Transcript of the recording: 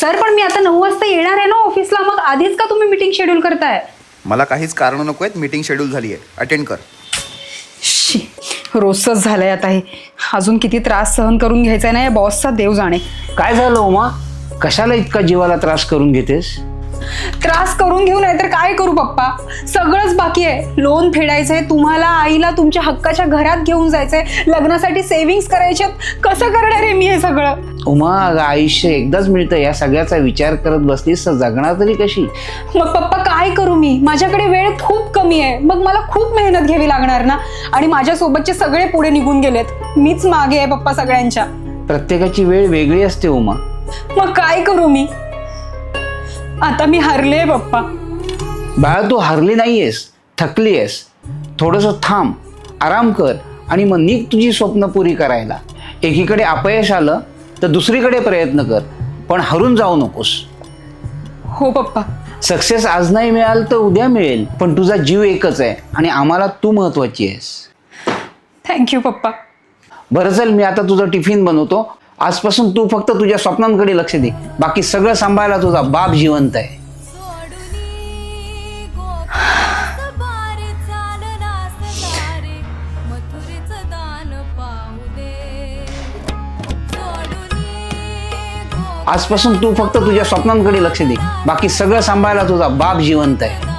Sir पण मी आता नऊ वाजता येणार आहे ना ऑफिसला. मग आधीच का तुम्ही मीटिंग शेड्यूल करताय? मला काहीच कारण नको आहेत. मीटिंग शेड्यूल झाली आहे. अटेंड कर. शी रोजच झालंय आता हे. अजून किती त्रास सहन करून घ्यायचा ना या बॉसचा देव जाणे. काय झालं उमा? कशाला इतका जीवाला त्रास करून घेतेस? त्रास करून घेऊ नाही तर काय करू पप्पा? सगळंच बाकी आहे. लोन फेडायचंय तुम्हाला आईला तुमच्या हक्काच्या घरात घेऊन जायचंय. लग्नासाठी सेव्हिंग्स करायच्यात कसं करणार आहे मी हे सगळं? उमा अगं आयुष्य एकदाच मिळतं. या सगळ्याचा विचार करत बसलीस तर जगणार तरी कशी? मग पप्पा काय करू मी? माझ्याकडे वेळ खूप कमी आहे. मग मला खूप मेहनत घ्यावी लागणार ना? आणि माझ्यासोबतचे सगळे पुढे निघून गेलेत. मीच मागे आहे पप्पा सगळ्यांच्या. प्रत्येकाची वेळ वेगळी असते उमा. मग काय करू मी? आता मी हरले पप्पा. बाळा तू हरली नाहीयेस. थकली आहेस. थोडंसं थांब. आराम कर. आणि मग निघ तुझी स्वप्न पुरी करायला. एकीकडे अपयश आलं तर दुसरीकडे प्रयत्न कर पण हरून जाऊ नकोस. हो पप्पा. सक्सेस आज नाही मिळाल तर उद्या मिळेल पण तुझा जीव एकच आहे आणि आम्हाला तू महत्वाची आहेस. थँक्यू पप्पा. बरं चल मी आता तुझं टिफिन बनवतो. आजपासून तू फक्त तुझ्या स्वप्नांकडे लक्ष दे. बाकी सगळं सांभाळायला तुझा बाप जिवंत आहे. आजपासून तू फक्त तुझ्या स्वप्नांकडे लक्ष दे. बाकी सगळं सांभाळायला तुझा बाप जिवंत आहे.